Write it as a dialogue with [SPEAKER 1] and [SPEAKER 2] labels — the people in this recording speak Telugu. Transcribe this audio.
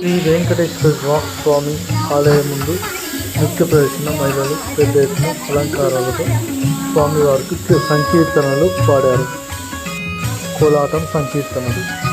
[SPEAKER 1] శ్రీ వెంకటేశ్వర స్వామి ఆలయం ముందు నృత్య ప్రదర్శన మహిళలు పెద్ద ఎత్తున అలంకారాలతో స్వామివారికి సంకీర్తనలు పాడారు. కోలాటం సంకీర్తనలు.